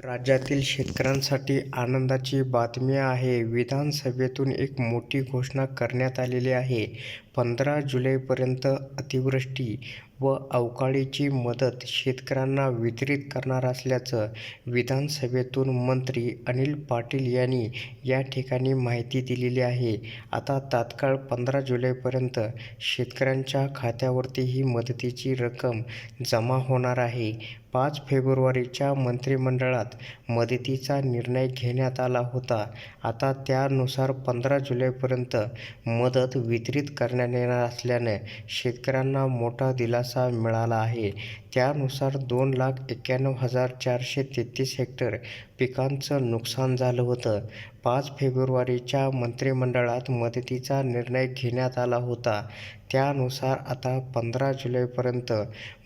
राज्यातील शेतकऱ्यांसाठी आनंदाची बातमी आहे. विधानसभेतून एक मोठी घोषणा करण्यात आलेली आहे. पंधरा जुलैपर्यंत अतिवृष्टी व अवकाळीची मदत शेतकऱ्यांना वितरित करणार असल्याचं विधानसभेतून मंत्री अनिल पाटील यांनी या ठिकाणी माहिती दिलेली आहे. आता तात्काळ पंधरा जुलैपर्यंत शेतकऱ्यांच्या खात्यावरती ही मदतीची रक्कम जमा होणार आहे. पाच फेब्रुवारीच्या मंत्रिमंडळात मदतीचा निर्णय घेण्यात आला होता. आता त्यानुसार पंधरा जुलैपर्यंत मदत वितरित करण्यात येणार असल्यानं शेतकऱ्यांना मोठा दिलासा मिळाला आहे. त्यानुसार दोन लाख एक्क्याण्णव हजार चारशे तेहतीस हेक्टर पिकांचं नुकसान झालं होतं. पाच फेब्रुवारीच्या मंत्रिमंडळात मदतीचा निर्णय घेण्यात आला होता. त्यानुसार आता पंधरा जुलैपर्यंत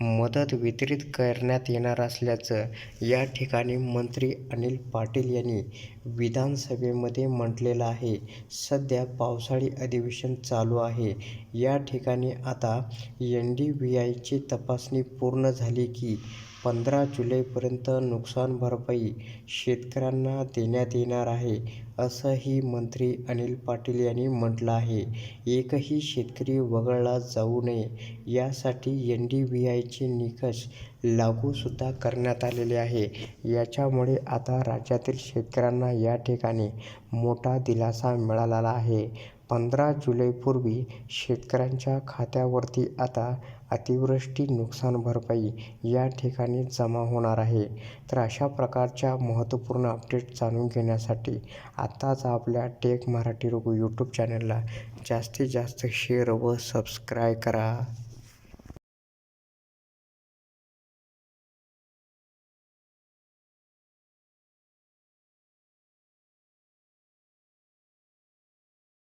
मदत वितरित करण्यात येणार असल्याचं या ठिकाणी मंत्री अनिल पाटील यांनी विधानसभेमध्ये म्हटलेलं आहे. सध्या पावसाळी अधिवेशन चालू आहे. या ठिकाणी आता एन डी व्ही आयची तपासणी पूर्ण झाली की पंधरा जुलैपर्यंत नुकसान भरपाई शेतकऱ्यांना देण्यात येणार आहे, असंही मंत्री अनिल पाटील यांनी म्हटलं आहे. एकही शेतकरी वगळला जाऊ नये यासाठी एनडीव्हीआयचे निकष लागूसुद्धा करण्यात आलेले आहे. याच्यामुळे आता राज्यातील शेतकऱ्यांना या ठिकाणी मोठा दिलासा मिळालेला आहे. पंधरा जुलैपूर्वी शेतकऱ्यांच्या खात्यावरती आता अतिवृष्टी नुकसान भरपाई या ठिकाणी जमा होणार आहे. तर अशा प्रकारच्या महत्त्वपूर्ण अपडेट जाणून घेण्यासाठी आत्ताच आपल्या टेक मराठी रघु यूट्यूब चॅनलला जास्तीत जास्त शेअर व सबस्क्राईब करा.